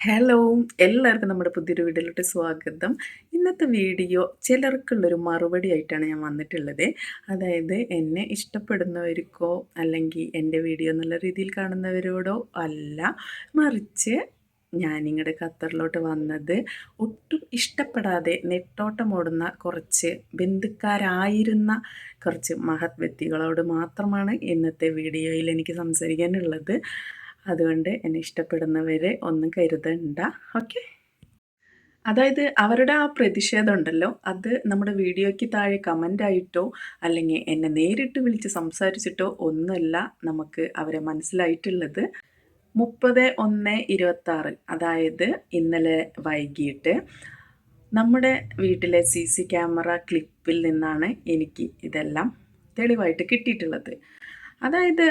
Hello എല്ലാവർക്കും നമ്മുടെ പുതിയൊരു വീഡിയോയിലോട്ട് സ്വാഗതം. ഇന്നത്തെ വീഡിയോ ചിലർക്കുള്ളൊരു മറുപടി ആയിട്ടാണ് ഞാൻ വന്നിട്ടുള്ളത്. അതായത് എന്നെ ഇഷ്ടപ്പെടുന്നവർക്കോ അല്ലെങ്കിൽ എന്റെ വീഡിയോ എന്നുള്ള രീതിയിൽ കാണുന്നവരോടോ അല്ല മറിച്ച് ഞാൻ നിങ്ങളുടെ ഖത്തറിലോട്ട് വന്നത് ഒട്ടും ഇഷ്ടപ്പെടാതെ നെട്ടോട്ടമോടുന്ന കുറച്ച് ബന്ധുക്കാരായിരുന്ന കുറച്ച് മഹത് വ്യക്തികളോട് മാത്രമാണ് ഇന്നത്തെ വീഡിയോയിൽ എനിക്ക് സംസാരിക്കാനുള്ളത്. അതുകൊണ്ട് എന്നെ ഇഷ്ടപ്പെടുന്നവരെ ഒന്നും കരുതണ്ട. ഓക്കെ അതായത് അവരുടെ ആ പ്രതിഷേധം ഉണ്ടല്ലോ അത് നമ്മുടെ വീഡിയോയ്ക്ക് താഴെ കമന്റ് ആയിട്ടോ അല്ലെങ്കിൽ എന്നെ നേരിട്ട് വിളിച്ച് സംസാരിച്ചിട്ടോ ഒന്നുമല്ല നമുക്ക് അവരെ മനസ്സിലായിട്ടുള്ളത്. മുപ്പത് ഒന്ന് ഇരുപത്താറ് അതായത് ഇന്നലെ വൈകിട്ട് നമ്മുടെ വീട്ടിലെ സി സി ക്യാമറ ക്ലിപ്പിൽ നിന്നാണ് എനിക്ക് ഇതെല്ലാം തെളിവായിട്ട് കിട്ടിയിട്ടുള്ളത്. അതായത്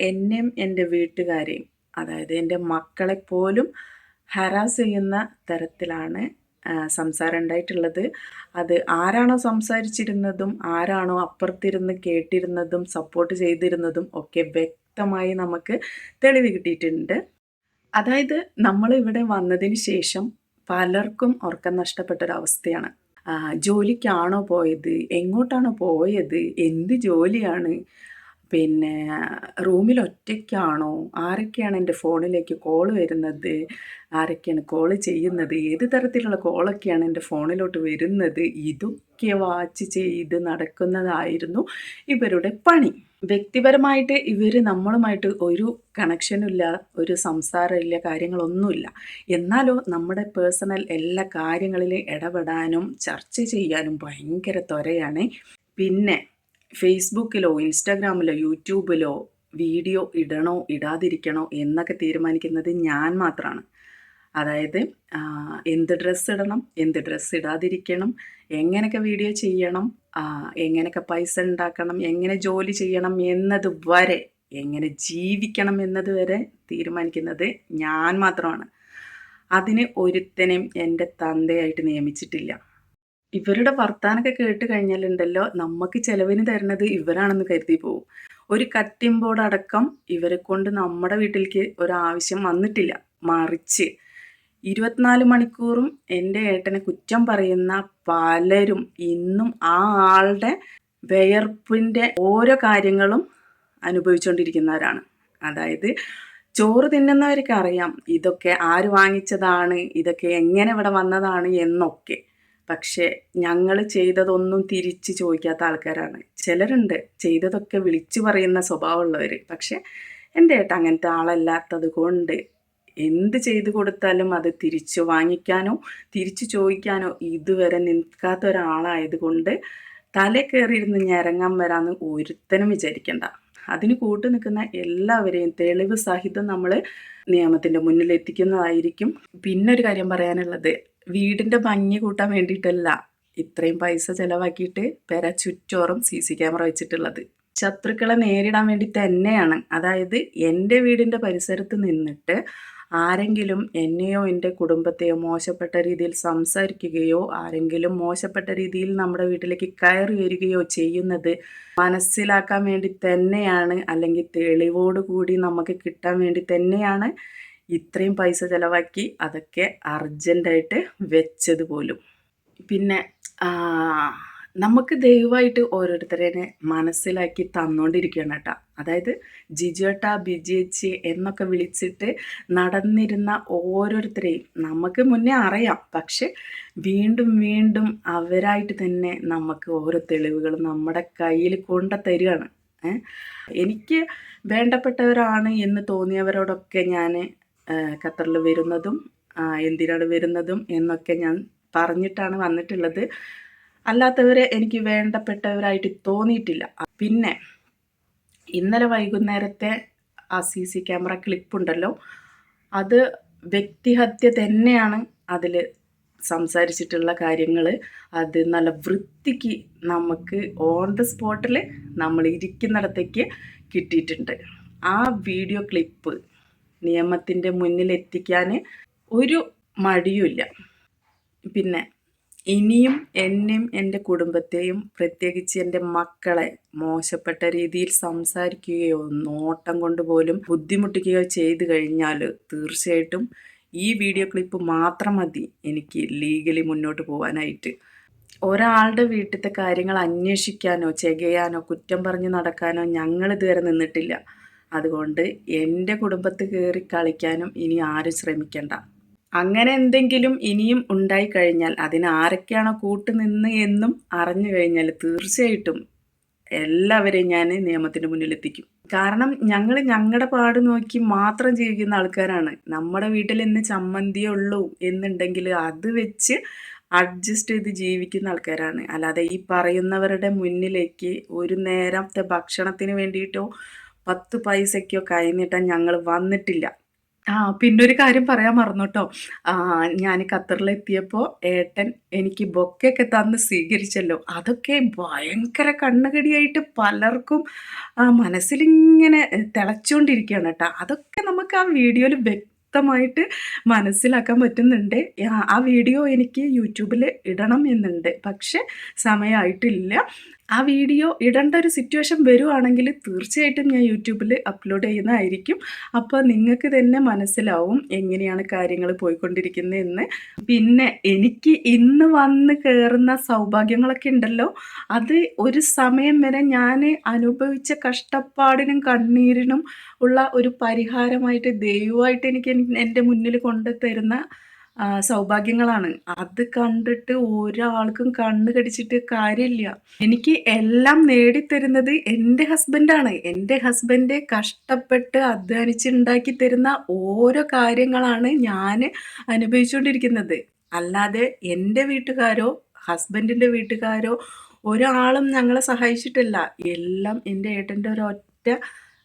എന്നെയും എന്റെ വീട്ടുകാരെയും അതായത് എന്റെ മക്കളെപ്പോലും ഹരാസ് ചെയ്യുന്ന തരത്തിലാണ് സംസാരം ഉണ്ടായിട്ടുള്ളത്. അത് ആരാണോ സംസാരിച്ചിരുന്നതും ആരാണോ അപ്പുറത്തിരുന്ന് കേട്ടിരുന്നതും സപ്പോർട്ട് ചെയ്തിരുന്നതും ഒക്കെ വ്യക്തമായി നമുക്ക് തെളിവ് കിട്ടിയിട്ടുണ്ട്. അതായത് നമ്മൾ ഇവിടെ വന്നതിന് ശേഷം പലർക്കും ഉറക്കം നഷ്ടപ്പെട്ടൊരവസ്ഥയാണ്. ജോലിക്കാണോ പോയത്? എങ്ങോട്ടാണോ പോയത്? എന്ത് ജോലിയാണ്? പിന്നെ റൂമിൽ ഒറ്റയ്ക്കാണോ ആരൊക്കെയാണ് എന്റെ ഫോണിലേക്ക് കോൾ വരുന്നത്? ആരൊക്കെയാണ് കോൾ ചെയ്യുന്നത്? ഏത് തരത്തിലുള്ള കോളൊക്കെയാണ് എന്റെ ഫോണിലോട്ട് വരുന്നത്? ഇതൊക്കെ വാച്ച് ചെയ്ത് നടക്കുന്നതായിരുന്നു ഇവരുടെ പണി. വ്യക്തിപരമായിട്ട് ഇവർ നമ്മളുമായിട്ട് ഒരു കണക്ഷനില്ല ഒരു സംസാരമില്ല കാര്യങ്ങളൊന്നുമില്ല. എന്നാലോ നമ്മുടെ പേഴ്സണൽ എല്ലാ കാര്യങ്ങളിലും ഇടപെടാനും ചർച്ച ചെയ്യാനും ഭയങ്കര ത്വരയാണ്. പിന്നെ ഫേസ്ബുക്കിലോ ഇൻസ്റ്റാഗ്രാമിലോ യൂട്യൂബിലോ വീഡിയോ ഇടണോ ഇടാതിരിക്കണോ എന്നൊക്കെ തീരുമാനിക്കുന്നത് ഞാൻ മാത്രമാണ് അതായത് എന്ത് ഡ്രസ്സ് ഇടണം എന്ത് ഡ്രസ്സ് ഇടാതിരിക്കണം എങ്ങനെയൊക്കെ വീഡിയോ ചെയ്യണം എങ്ങനെയൊക്കെ പൈസ ഉണ്ടാക്കണം എങ്ങനെ ജോലി ചെയ്യണം എന്നത് വരെ എങ്ങനെ ജീവിക്കണം എന്നത് വരെ തീരുമാനിക്കുന്നത് ഞാൻ മാത്രമാണ്. അതിന് ഒരുത്തനെയും എന്റെ തന്തയായിട്ട് നിയമിച്ചിട്ടില്ല. ഇവരുടെ വർത്താനൊക്കെ കേട്ട് കഴിഞ്ഞാലുണ്ടല്ലോ നമുക്ക് ചിലവിന് തരുന്നത് ഇവരാണെന്ന് കരുതി പോവും. ഒരു കട്ടിംഗ് അടക്കം ഇവരെ കൊണ്ട് നമ്മുടെ വീട്ടിലേക്ക് ഒരാവശ്യം വന്നിട്ടില്ല. മറിച്ച് ഇരുപത്തിനാല് മണിക്കൂറും എന്റെ ഏട്ടനെ കുറ്റം പറയുന്ന പലരും ഇന്നും ആ ആളുടെ വിയർപ്പിന്റെ ഓരോ കാര്യങ്ങളും അനുഭവിച്ചുകൊണ്ടിരിക്കുന്നവരാണ് അതായത് ചോറ് തിന്നുന്നവർക്ക് അറിയാം ഇതൊക്കെ ആര് വാങ്ങിച്ചതാണ് ഇതൊക്കെ എങ്ങനെ ഇവിടെ വന്നതാണ് എന്നൊക്കെ. പക്ഷേ ഞങ്ങൾ ചെയ്തതൊന്നും തിരിച്ച് ചോദിക്കാത്ത ആൾക്കാരാണ്. ചിലരുണ്ട് ചെയ്തതൊക്കെ വിളിച്ചു പറയുന്ന സ്വഭാവമുള്ളവർ പക്ഷേ എന്റെ ഏട്ട അങ്ങനത്തെ ആളല്ലാത്തത് കൊണ്ട് എന്ത് ചെയ്തു കൊടുത്താലും അത് തിരിച്ചു വാങ്ങിക്കാനോ തിരിച്ചു ചോദിക്കാനോ ഇതുവരെ നിൽക്കാത്ത ഒരാളായതുകൊണ്ട് തല കയറിയിരുന്ന് ഞരങ്ങാൻ വരാമെന്ന് ഒരുത്തനും വിചാരിക്കണ്ട. അതിന് കൂട്ടു നിൽക്കുന്ന എല്ലാവരെയും തെളിവ് സഹിതം നമ്മൾ നിയമത്തിന്റെ മുന്നിൽ എത്തിക്കുന്നതായിരിക്കും പിന്നൊരു കാര്യം പറയാനുള്ളത്. വീടിന്റെ ഭംഗി കൂട്ടാൻ വേണ്ടിയിട്ടല്ല ഇത്രയും പൈസ ചിലവാക്കിയിട്ട് പെര ചുറ്റോറും സി സി ക്യാമറ വെച്ചിട്ടുള്ളത്. ശത്രുക്കളെ നേരിടാൻ വേണ്ടി തന്നെയാണ്. അതായത് എന്റെ വീടിന്റെ പരിസരത്ത് നിന്നിട്ട് ആരെങ്കിലും എന്നെയോ എന്റെ കുടുംബത്തെയോ മോശപ്പെട്ട രീതിയിൽ സംസാരിക്കുകയോ ആരെങ്കിലും മോശപ്പെട്ട രീതിയിൽ നമ്മുടെ വീട്ടിലേക്ക് കയറി വരികയോ ചെയ്യുന്നത് മനസ്സിലാക്കാൻ വേണ്ടി തന്നെയാണ്. അല്ലെങ്കിൽ തെളിവോടുകൂടി നമുക്ക് കിട്ടാൻ വേണ്ടി തന്നെയാണ്. ഇത്രയും പൈസ ചിലവാക്കി അതൊക്കെ അർജന്റായിട്ട് വെച്ചത് പോലും. പിന്നെ നമുക്ക് ദയവായിട്ട് ഓരോരുത്തരെ മനസ്സിലാക്കി തന്നുകൊണ്ടിരിക്കുകയാണ് കേട്ടോ. അതായത് ജിജേട്ട ബിജിയച്ചി എന്നൊക്കെ വിളിച്ചിട്ട് നടന്നിരുന്ന ഓരോരുത്തരെയും നമുക്ക് മുന്നേ അറിയാം. പക്ഷെ വീണ്ടും വീണ്ടും അവരായിട്ട് തന്നെ നമുക്ക് ഓരോ തെളിവുകൾ നമ്മുടെ കയ്യിൽ കൊണ്ടു തരികയാണ്. എനിക്ക് വേണ്ടപ്പെട്ടവരാണ് എന്ന് തോന്നിയവരോടൊക്കെ ഞാൻ ഖത്തറിൽ വരുന്നതും എന്തിനാണ് വരുന്നതും എന്നൊക്കെ ഞാൻ പറഞ്ഞിട്ടാണ് വന്നിട്ടുള്ളത്. അല്ലാത്തവരെ എനിക്ക് വേണ്ടപ്പെട്ടവരായിട്ട് തോന്നിയിട്ടില്ല. പിന്നെ ഇന്നലെ വൈകുന്നേരത്തെ ആ സി സി ക്യാമറ ക്ലിപ്പുണ്ടല്ലോ അത് വ്യക്തിഹത്യ തന്നെയാണ് അതിൽ സംസാരിച്ചിട്ടുള്ള കാര്യങ്ങൾ അത് നല്ല വൃത്തിക്ക് നമുക്ക് ഓൺ ദ സ്പോട്ടിൽ നമ്മൾ ഇരിക്കുന്നിടത്തേക്ക് കിട്ടിയിട്ടുണ്ട്. ആ വീഡിയോ ക്ലിപ്പ് നിയമത്തിന്റെ മുന്നിൽ എത്തിക്കാൻ ഒരു മടിയുമില്ല. പിന്നെ ഇനിയും എന്നെയും എന്റെ കുടുംബത്തെയും പ്രത്യേകിച്ച് എന്റെ മക്കളെ മോശപ്പെട്ട രീതിയിൽ സംസാരിക്കുകയോ നോട്ടം കൊണ്ട് പോലും ബുദ്ധിമുട്ടിക്കുകയോ ചെയ്തു കഴിഞ്ഞാൽ തീർച്ചയായിട്ടും ഈ വീഡിയോ ക്ലിപ്പ് മാത്രം മതി എനിക്ക് ലീഗലി മുന്നോട്ട് പോകാനായിട്ട് ഒരാളുടെ വീട്ടിലത്തെ കാര്യങ്ങൾ അന്വേഷിക്കാനോ ചെകയാനോ കുറ്റം പറഞ്ഞ് നടക്കാനോ ഞങ്ങൾ ഇതുവരെ നിന്നിട്ടില്ല. അതുകൊണ്ട് എന്റെ കുടുംബത്ത് കയറി കളിക്കാനും ഇനി ആരും ശ്രമിക്കണ്ട. അങ്ങനെ എന്തെങ്കിലും ഇനിയും ഉണ്ടായി കഴിഞ്ഞാൽ അതിന് ആരൊക്കെയാണോ കൂട്ടുനിന്ന് എന്നും അറിഞ്ഞു കഴിഞ്ഞാൽ തീർച്ചയായിട്ടും എല്ലാവരെയും ഞാൻ നിയമത്തിന് മുന്നിലെത്തിക്കും. കാരണം ഞങ്ങൾ ഞങ്ങളുടെ പാട് നോക്കി മാത്രം ജീവിക്കുന്ന ആൾക്കാരാണ്. നമ്മുടെ വീട്ടിൽ ഇന്ന് ചമ്മന്തിയേ ഉള്ളൂ എന്നുണ്ടെങ്കിൽ അത് വെച്ച് അഡ്ജസ്റ്റ് ചെയ്ത് ജീവിക്കുന്ന ആൾക്കാരാണ്. അല്ലാതെ ഈ പറയുന്നവരുടെ മുന്നിലേക്ക് ഒരു നേരത്തെ ഭക്ഷണത്തിന് വേണ്ടിയിട്ടോ പത്ത് പൈസയ്ക്കോ കൈനീട്ടാൻ ഞങ്ങൾ വന്നിട്ടില്ല. ആ പിന്നൊരു കാര്യം പറയാൻ മറന്നു കേട്ടോ ഞാൻ ഖത്തറിലെത്തിയപ്പോൾ ഏട്ടൻ എനിക്ക് ബൊക്കെയൊക്കെ തന്ന് സ്വീകരിച്ചല്ലോ. അതൊക്കെ ഭയങ്കര കണ്ണുകടിയായിട്ട് പലർക്കും മനസ്സിലിങ്ങനെ തിളച്ചുകൊണ്ടിരിക്കുകയാണ് കേട്ടോ. അതൊക്കെ നമുക്ക് ആ വീഡിയോയിൽ വ്യക്തമായിട്ട് മനസ്സിലാക്കാൻ പറ്റുന്നുണ്ട്. ആ വീഡിയോ എനിക്ക് യൂട്യൂബിൽ ഇടണം എന്നുണ്ട്. പക്ഷെ സമയമായിട്ടില്ല ആ വീഡിയോ ഇടേണ്ട ഒരു സിറ്റുവേഷൻ വരുവാണെങ്കിൽ തീർച്ചയായിട്ടും ഞാൻ യൂട്യൂബിൽ അപ്ലോഡ് ചെയ്യുന്നതായിരിക്കും. അപ്പോൾ നിങ്ങൾക്ക് തന്നെ മനസ്സിലാവും എങ്ങനെയാണ് കാര്യങ്ങൾ പോയിക്കൊണ്ടിരിക്കുന്നത് എന്ന് പിന്നെ എനിക്ക് ഇന്ന് വന്ന് കയറുന്ന സൗഭാഗ്യങ്ങളൊക്കെ ഉണ്ടല്ലോ. അത് ഒരു സമയം വരെ ഞാൻ അനുഭവിച്ച കഷ്ടപ്പാടിനും കണ്ണീരിനും ഉള്ള ഒരു പരിഹാരമായിട്ട് ദൈവമായിട്ട് എനിക്ക് എന്റെ മുന്നിൽ കൊണ്ടു തരുന്ന സൗഭാഗ്യങ്ങളാണ്. അത് കണ്ടിട്ട് ഒരാൾക്കും കണ്ണ് കടിച്ചിട്ട് കാര്യമില്ല. എനിക്ക് എല്ലാം നേടിത്തരുന്നത് എന്റെ ഹസ്ബൻഡാണ്. എന്റെ ഹസ്ബൻഡ് കഷ്ടപ്പെട്ട് അധ്വാനിച്ചുണ്ടാക്കി തരുന്ന ഓരോ കാര്യങ്ങളാണ് ഞാൻ അനുഭവിച്ചുകൊണ്ടിരിക്കുന്നത്. അല്ലാതെ എന്റെ വീട്ടുകാരോ ഹസ്ബൻഡിന്റെ വീട്ടുകാരോ ഒരാളും ഞങ്ങളെ സഹായിച്ചിട്ടില്ല. എല്ലാം എന്റെ ഏട്ടന്റെ ഒരൊറ്റ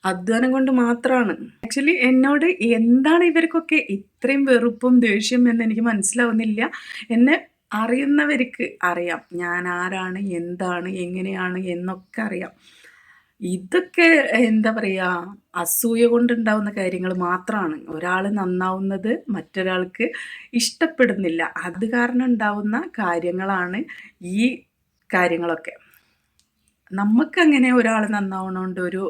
അധ്വാനം കൊണ്ട് മാത്രമാണ് ആക്ച്വലി എന്നോട് എന്താണ് ഇവർക്കൊക്കെ ഇത്രയും വെറുപ്പും ദേഷ്യം എന്ന് എനിക്ക് മനസ്സിലാവുന്നില്ല. എന്നെ അറിയുന്നവർക്ക് അറിയാം. ഞാൻ ആരാണ് എന്താണ് എങ്ങനെയാണ് എന്നൊക്കെ അറിയാം. ഇതൊക്കെ എന്താ പറയുക അസൂയ കൊണ്ടുണ്ടാവുന്ന കാര്യങ്ങൾ മാത്രമാണ് ഒരാൾ നന്നാവുന്നത് മറ്റൊരാൾക്ക് ഇഷ്ടപ്പെടുന്നില്ല. അത് കാരണം ഉണ്ടാവുന്ന കാര്യങ്ങളാണ് ഈ കാര്യങ്ങളൊക്കെ. നമുക്കങ്ങനെ ഒരാൾ നന്നാവണോണ്ട് ഒരു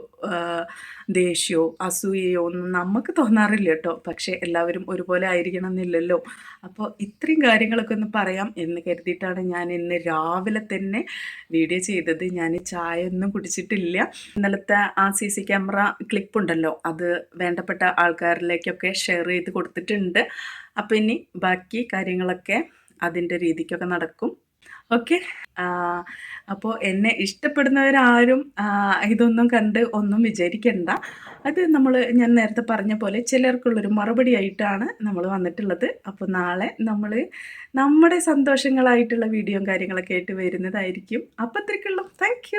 ദേഷ്യമോ അസൂയയോ ഒന്നും നമുക്ക് തോന്നാറില്ല കേട്ടോ. പക്ഷെ എല്ലാവരും ഒരുപോലെ ആയിരിക്കണം എന്നില്ലല്ലോ അപ്പോൾ ഇത്രയും കാര്യങ്ങളൊക്കെ ഒന്ന് പറയാം എന്ന് കരുതിയിട്ടാണ് ഞാൻ ഇന്ന് രാവിലെ തന്നെ വീഡിയോ ചെയ്തത്. ഞാൻ ചായ ഒന്നും കുടിച്ചിട്ടില്ല. ഇന്നലത്തെ ആ സി സി ക്യാമറ ക്ലിപ്പുണ്ടല്ലോ. അത് വേണ്ടപ്പെട്ട ആൾക്കാരിലേക്കൊക്കെ ഷെയർ ചെയ്ത് കൊടുത്തിട്ടുണ്ട്. അപ്പോൾ ഇനി ബാക്കി കാര്യങ്ങളൊക്കെ അതിന്റെ രീതിക്കൊക്കെ നടക്കും. ഓക്കെ. അപ്പോൾ എന്നെ ഇഷ്ടപ്പെടുന്നവരാരും ഇതൊന്നും കണ്ട് ഒന്നും വിചാരിക്കണ്ട. അത് നമ്മൾ ഞാൻ നേരത്തെ പറഞ്ഞ പോലെ ചിലർക്കുള്ളൊരു മറുപടി ആയിട്ടാണ് നമ്മൾ വന്നിട്ടുള്ളത്. അപ്പോൾ നാളെ നമ്മൾ നമ്മുടെ സന്തോഷങ്ങളായിട്ടുള്ള വീഡിയോയും കാര്യങ്ങളൊക്കെ ആയിട്ട് വരുന്നതായിരിക്കും. അപ്പോൾ അത്രയ്ക്കുള്ളൂ. താങ്ക്